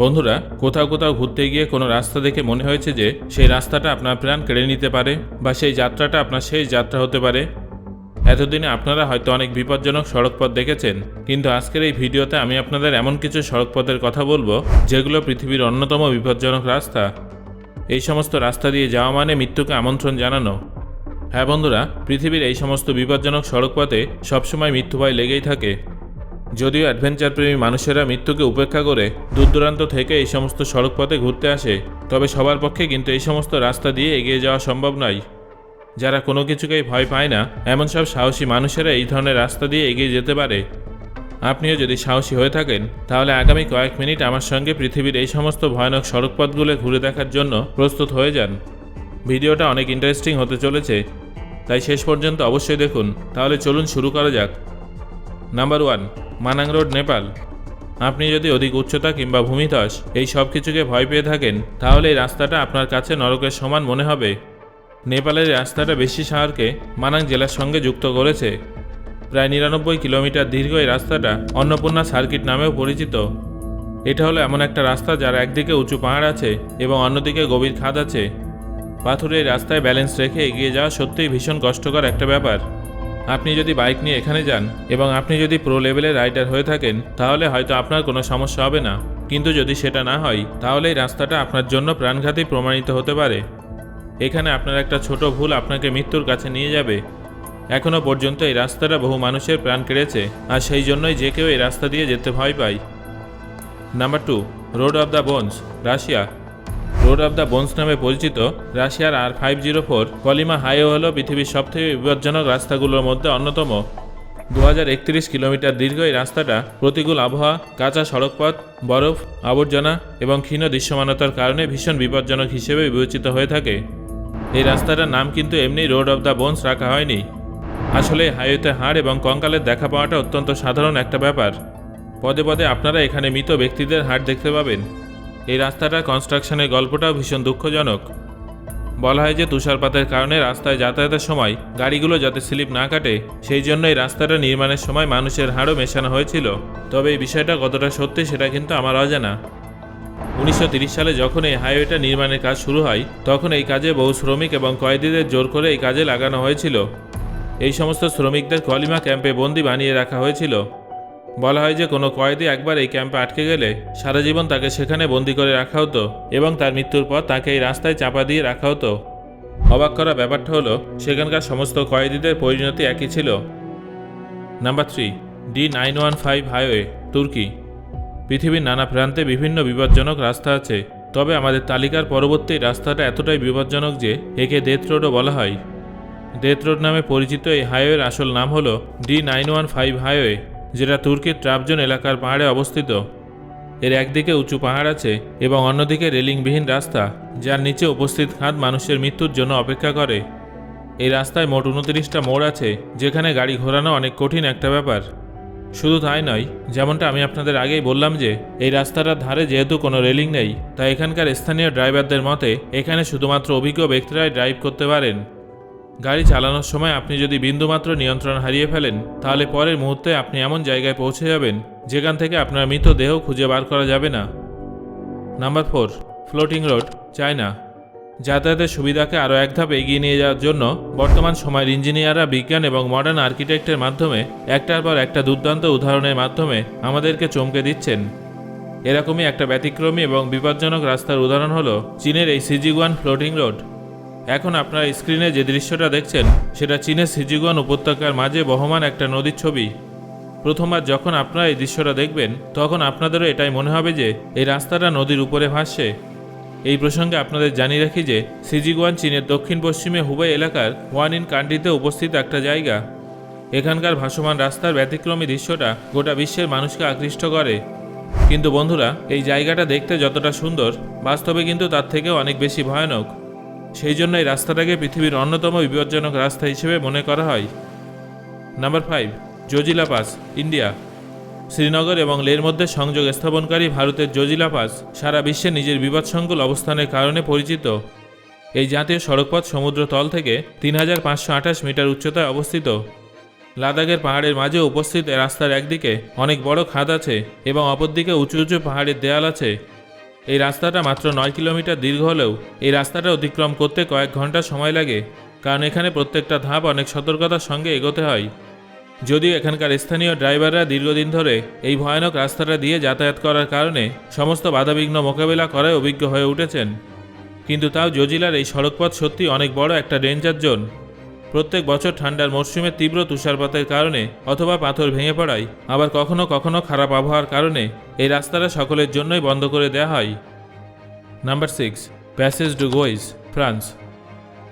বন্ধুরা, কোথাও কোথাও ঘুরতে গিয়ে কোনো রাস্তা দেখে মনে হয়েছে যে সেই রাস্তাটা আপনার প্রাণ কেড়ে নিতে পারে বা সেই যাত্রাটা আপনার শেষ যাত্রা হতে পারে। এতদিনে আপনারা হয়তো অনেক বিপজ্জনক সড়কপথ দেখেছেন, কিন্তু আজকের এই ভিডিওতে আমি আপনাদের এমন কিছু সড়কপথের কথা বলব যেগুলো পৃথিবীর অন্যতম বিপজ্জনক রাস্তা। এই সমস্ত রাস্তা দিয়ে যাওয়া মানে মৃত্যুকে আমন্ত্রণ জানানো। হ্যাঁ বন্ধুরা, পৃথিবীর এই সমস্ত বিপজ্জনক সড়কপথে সবসময় মৃত্যু ভয় লেগেই থাকে। যদিও অ্যাডভেঞ্চার প্রেমী মানুষেরা মৃত্যুকে উপেক্ষা করে দূর দূরান্ত থেকে এই সমস্ত সড়কপথে ঘুরতে আসে, তবে সবার পক্ষে কিন্তু এই সমস্ত রাস্তা দিয়ে এগিয়ে যাওয়া সম্ভব নয়। যারা কোনো কিছুকেই ভয় পায় না, এমন সব সাহসী মানুষেরা এই ধরনের রাস্তা দিয়ে এগিয়ে যেতে পারে। আপনিও যদি সাহসী হয়ে থাকেন, তাহলে আগামী কয়েক মিনিট আমার সঙ্গে পৃথিবীর এই সমস্ত ভয়ানক সড়কপথগুলো ঘুরে দেখার জন্য প্রস্তুত হয়ে যান। ভিডিওটা অনেক ইন্টারেস্টিং হতে চলেছে, তাই শেষ পর্যন্ত অবশ্যই দেখুন। তাহলে চলুন শুরু করা যাক। Number one Manang road Nepal আপনি যদি অধিক উচ্চতা কিংবা ভূমিধস এই সব কিছুকে ভয় পেয়ে থাকেন, তাহলে এই রাস্তাটা আপনার কাছে নরকের সমান মনে হবে। নেপালের রাস্তাটা বেশি শহরকে মানাং জেলার সঙ্গে যুক্ত করেছে। প্রায় নিরানব্বই কিলোমিটার দীর্ঘ এই রাস্তাটা অন্নপূর্ণা সার্কিট নামেও পরিচিত। এটা হলো এমন একটা রাস্তা যার একদিকে উঁচু পাহাড় আছে এবং অন্যদিকে গভীর খাদ আছে। পাথুরে রাস্তায় ব্যালেন্স রেখে এগিয়ে যাওয়া সত্যিই ভীষণ কষ্টকর একটা ব্যাপার। আপনি যদি বাইক নিয়ে এখানে যান এবং আপনি যদি প্রো লেভেলের রাইডার হয়ে থাকেন, তাহলে হয়তো আপনার কোনো সমস্যা হবে না। কিন্তু যদি সেটা না হয়, তাহলে এই রাস্তাটা আপনার জন্য প্রাণঘাতী প্রমাণিত হতে পারে। এখানে আপনার একটা ছোট ভুল আপনাকে মৃত্যুর কাছে নিয়ে যাবে। এখনও পর্যন্ত এই রাস্তাটা বহু মানুষের প্রাণ কেড়েছে, আর সেই জন্যই যে কেউ এই রাস্তা দিয়ে যেতে ভয় পায়। Number two, road of the bones, Russia. Road of the bones নামে পরিচিত, রাশিয়ার আর five zero four Kolyma highway হল পৃথিবীর সবথেকে বিপজ্জনক রাস্তাগুলোর মধ্যে অন্যতম। দু হাজার একত্রিশ কিলোমিটার দীর্ঘ এই রাস্তাটা প্রতিকূল আবহাওয়া, কাঁচা সড়কপথ, বরফ, আবর্জনা এবং ক্ষীণ দৃশ্যমানতার কারণে ভীষণ বিপজ্জনক হিসেবে বিবেচিত হয়ে থাকে। এই রাস্তাটার নাম কিন্তু এমনি রোড অফ দ্য বোনস রাখা হয়নি। আসলে হাইওয়েতে হাড় এবং কঙ্কালের দেখা পাওয়াটা অত্যন্ত সাধারণ একটা ব্যাপার। পদে পদে আপনারা এখানে মৃত ব্যক্তিদের হাড় দেখতে পাবেন। এই রাস্তাটার কনস্ট্রাকশনের গল্পটাও ভীষণ দুঃখজনক। বলা হয় যে তুষারপাতের কারণে রাস্তায় যাতায়াতের সময় গাড়িগুলো যাতে স্লিপ না কাটে, সেই জন্য এই রাস্তাটা নির্মাণের সময় মানুষের হাড়ও মেশানো হয়েছিল। তবে এই বিষয়টা কতটা সত্যি সেটা কিন্তু আমার অজানা। উনিশশো সালে যখন এই হাইওয়েটা নির্মাণের কাজ শুরু হয়, তখন এই কাজে বহু শ্রমিক এবং কয়েদিদের জোর করে এই কাজে লাগানো হয়েছিল। এই সমস্ত শ্রমিকদের কলিমা ক্যাম্পে বন্দি বানিয়ে রাখা হয়েছিল। বলা হয় যে কোনো কয়েদি একবার এই ক্যাম্পে আটকে গেলে সারা জীবন তাকে সেখানে বন্দি করে রাখা হতো এবং তার মৃত্যুর পর তাকে এই রাস্তায় চাপা দিয়ে রাখা হতো। অবাক করা ব্যাপারটা হলো, সেখানকার সমস্ত কয়েদিদের পরিণতি একই ছিল। Number three, D nine one five highway, তুর্কি। পৃথিবীর নানা প্রান্তে বিভিন্ন বিপজ্জনক রাস্তা আছে, তবে আমাদের তালিকার পরবর্তী রাস্তাটা এতটাই বিপজ্জনক যে একে ডেথ রোডও বলা হয়। ডেথ রোড নামে পরিচিত এই হাইওয়ের আসল নাম হলো D nine one five highway. যেটা তুর্কির ট্রাপজন এলাকার পাহাড়ে অবস্থিত। এর একদিকে উঁচু পাহাড় আছে এবং অন্যদিকে রেলিংবিহীন রাস্তা, যার নিচে উপস্থিত খাদ মানুষের মৃত্যুর জন্য অপেক্ষা করে। এই রাস্তায় মোট উনত্রিশটা মোড় আছে, যেখানে গাড়ি ঘোরানো অনেক কঠিন একটা ব্যাপার। শুধু তাই নয়, যেমনটা আমি আপনাদের আগেই বললাম যে, এই রাস্তাটার ধারে যেহেতু কোনো রেলিং নেই, তাই এখানকার স্থানীয় ড্রাইভারদের মতে, এখানে শুধুমাত্র অভিজ্ঞ ব্যক্তিরাই ড্রাইভ করতে পারেন। গাড়ি চালানোর সময় আপনি যদি বিন্দুমাত্র নিয়ন্ত্রণ হারিয়ে ফেলেন, তাহলে পরের মুহূর্তে আপনি এমন জায়গায় পৌঁছে যাবেন, যেখান থেকে আপনার মৃত দেহ খুঁজে বার করা যাবে না। Number four, floating road, China. যাতায়াতের সুবিধাকে আরও এক ধাপ এগিয়ে নিয়ে যাওয়ার জন্য বর্তমান সময়ের ইঞ্জিনিয়াররা বিজ্ঞান এবং মডার্ন আর্কিটেক্টের মাধ্যমে একটার পর একটা দুর্দান্ত উদাহরণের মাধ্যমে আমাদেরকে চমকে দিচ্ছেন। এরকমই একটা ব্যতিক্রমী এবং বিপজ্জনক রাস্তার উদাহরণ হলো চীনের এই সিজিগুয়ান ফ্লোটিং রোড। এখন আপনারা স্ক্রিনে যে দৃশ্যটা দেখছেন, সেটা চীনের সিজিগুয়ান উপত্যকার মাঝে বহমান একটা নদীর ছবি। প্রথমবার যখন আপনারা এই দৃশ্যটা দেখবেন, তখন আপনাদেরও এটাই মনে হবে যে, এই রাস্তাটা নদীর উপরে ভাসছে। এই প্রসঙ্গে আপনাদের জানিয়ে রাখি যে, সিজিগুয়ান চীনের দক্ষিণ পশ্চিমে হুবাই এলাকার ওয়ান ইন কান্ট্রিতে উপস্থিত একটা জায়গা। এখানকার ভাসমান রাস্তার ব্যতিক্রমী দৃশ্যটা গোটা বিশ্বের মানুষকে আকৃষ্ট করে। কিন্তু বন্ধুরা, এই জায়গাটা দেখতে যতটা সুন্দর, বাস্তবে কিন্তু তার থেকেও অনেক বেশি ভয়ানক। সেই জন্য এই রাস্তাটাকে পৃথিবীর অন্যতম বিপজ্জনক রাস্তা হিসেবে মনে করা হয়। Number five, Zojila pass, India. Srinagar এবং লের মধ্যে সংযোগ স্থাপনকারী ভারতের জজিলা পাস সারা বিশ্বে নিজের বিপদসংকুল অবস্থানের কারণে পরিচিত। এই জাতীয় সড়কপথ সমুদ্র তল থেকে তিন হাজার পাঁচশো আঠাশ মিটার উচ্চতায় অবস্থিত। লাদাখের পাহাড়ের মাঝে উপস্থিত রাস্তার একদিকে অনেক বড় খাদ আছে এবং অপরদিকে উঁচু উঁচু পাহাড়ের দেয়াল আছে। এই রাস্তাটা মাত্র নয় কিলোমিটার দীর্ঘ হলেও এই রাস্তাটা অতিক্রম করতে কয়েক ঘণ্টা সময় লাগে, কারণ এখানে প্রত্যেকটা ধাপ অনেক সতর্কতার সঙ্গে এগোতে হয়। যদিও এখানকার স্থানীয় ড্রাইভাররা দীর্ঘদিন ধরে এই ভয়ানক রাস্তাটা দিয়ে যাতায়াত করার কারণে সমস্ত বাধাবিঘ্ন মোকাবিলা করায় অভিজ্ঞ হয়ে উঠেছেন। কিন্তু তাও জজিলার এই সড়কপথ সত্যি অনেক বড় একটা ডেঞ্জার জোন প্রত্যেক বছর ঠান্ডার মরশুমে তীব্র তুষারপাতের কারণে অথবা পাথর ভেঙে পড়ায়, আবার কখনো কখনো খারাপ আবহাওয়ার কারণে এই রাস্তাটা সকলের জন্যই বন্ধ করে দেওয়া হয়। Number six Passage du Gois France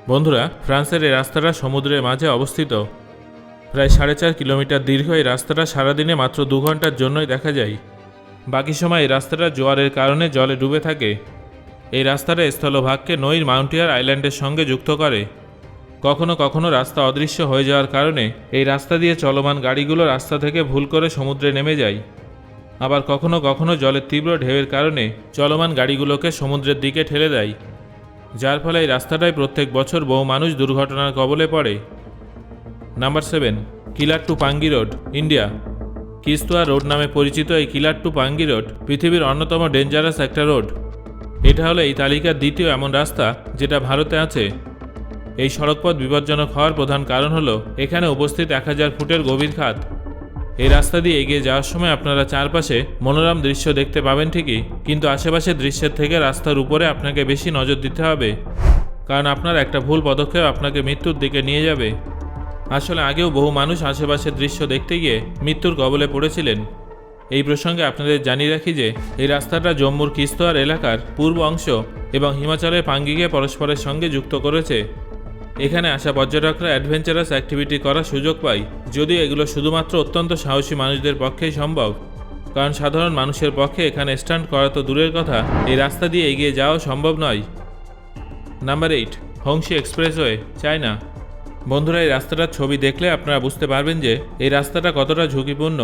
বন্ধুরা, ফ্রান্সের এই রাস্তাটা সমুদ্রের মাঝে অবস্থিত। প্রায় সাড়ে চার কিলোমিটার দীর্ঘ এই রাস্তাটা সারাদিনে মাত্র দু ঘণ্টার জন্যই দেখা যায়। বাকি সময় এই রাস্তাটা জোয়ারের কারণে জলে ডুবে থাকে। এই রাস্তাটা স্থলভাগকে নইর মাউন্টিয়ার আইল্যান্ডের সঙ্গে যুক্ত করে। কখনো কখনো রাস্তা অদৃশ্য হয়ে যাওয়ার কারণে এই রাস্তা দিয়ে চলমান গাড়িগুলো রাস্তা থেকে ভুল করে সমুদ্রে নেমে যায়। আবার কখনো কখনো জলের তীব্র ঢেউয়ের কারণে চলমান গাড়িগুলোকে সমুদ্রের দিকে ঠেলে দেয়, যার ফলে এই রাস্তাটায় প্রত্যেক বছর বহু মানুষ দুর্ঘটনার কবলে পড়ে। Number seven, Killar to Pangi road, India. Kishtwar road নামে পরিচিত এই কিলার টু পাঙ্গি রোড পৃথিবীর অন্যতম ডেঞ্জারাস একটা রোড। এটা হলো এই তালিকার দ্বিতীয় এমন রাস্তা যেটা ভারতে আছে। এই সড়কপথ বিপজ্জনক হওয়ার প্রধান কারণ হলো, এখানে উপস্থিত এক হাজার ফুটের গভীর খাত এই রাস্তা দিয়ে এগিয়ে যাওয়ার সময় আপনারা চারপাশে মনোরম দৃশ্য দেখতে পাবেন ঠিকই, কিন্তু আশেপাশের দৃশ্যের থেকে রাস্তার উপরে আপনাকে বেশি নজর দিতে হবে, কারণ আপনার একটা ভুল পদক্ষেপ আপনাকে মৃত্যুর দিকে নিয়ে যাবে। আসলে আগেও বহু মানুষ আশেপাশের দৃশ্য দেখতে গিয়ে মৃত্যুর কবলে পড়েছিলেন। এই প্রসঙ্গে আপনাদের জানিয়ে রাখি যে, এই রাস্তাটা জম্মুর কিস্তোয়ার এলাকার পূর্ব অংশ এবং হিমাচলের পাঙ্গিকে পরস্পরের সঙ্গে যুক্ত করেছে। এখানে আসা পর্যটকরা অ্যাডভেঞ্চারাস অ্যাক্টিভিটি করার সুযোগ পায়। যদিও এগুলো শুধুমাত্র অত্যন্ত সাহসী মানুষদের পক্ষেই সম্ভব। কারণ সাধারণ মানুষের পক্ষে এখানে স্ট্যান্ড করা তো দূরের কথা, এই রাস্তা দিয়ে এগিয়ে যাওয়া সম্ভব নয়। নাম্বার এইট হংসি এক্সপ্রেসওয়ে চায়না বন্ধুরা, এই রাস্তাটার ছবি দেখলে আপনারা বুঝতে পারবেন যে এই রাস্তাটা কতটা ঝুঁকিপূর্ণ।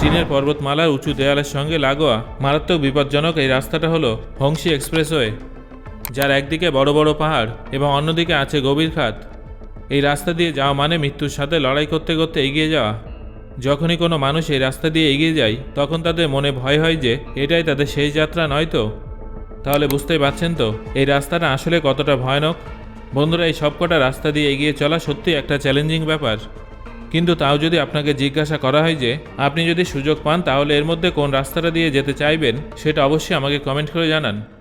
চীনের পর্বতমালার উঁচু দেয়ালের সঙ্গে লাগোয়া মারাত্মক বিপজ্জনক এই রাস্তাটা হলো হংসি এক্সপ্রেসওয়ে যার একদিকে বড় বড় পাহাড় এবং অন্যদিকে আছে গভীর খাত। এই রাস্তা দিয়ে যাওয়া মানে মৃত্যুর সাথে লড়াই করতে করতে এগিয়ে যাওয়া। যখনই কোনো মানুষ এই রাস্তা দিয়ে এগিয়ে যায়, তখন তাদের মনে ভয় হয় যে, এটাই তাদের শেষ যাত্রা নয় তো? তাহলে বুঝতেই পারছেন তো, এই রাস্তাটা আসলে কতটা ভয়ানক? বন্ধুরা, এই সবকটা রাস্তা দিয়ে এগিয়ে চলা সত্যি একটা চ্যালেঞ্জিং ব্যাপার। কিন্তু তাও যদি আপনাকে জিজ্ঞাসা করা হয় যে, আপনি যদি সুযোগ পান, তাহলে এর মধ্যে কোন রাস্তাটা দিয়ে যেতে চাইবেন, সেটা অবশ্যই আমাকে কমেন্ট করে জানান।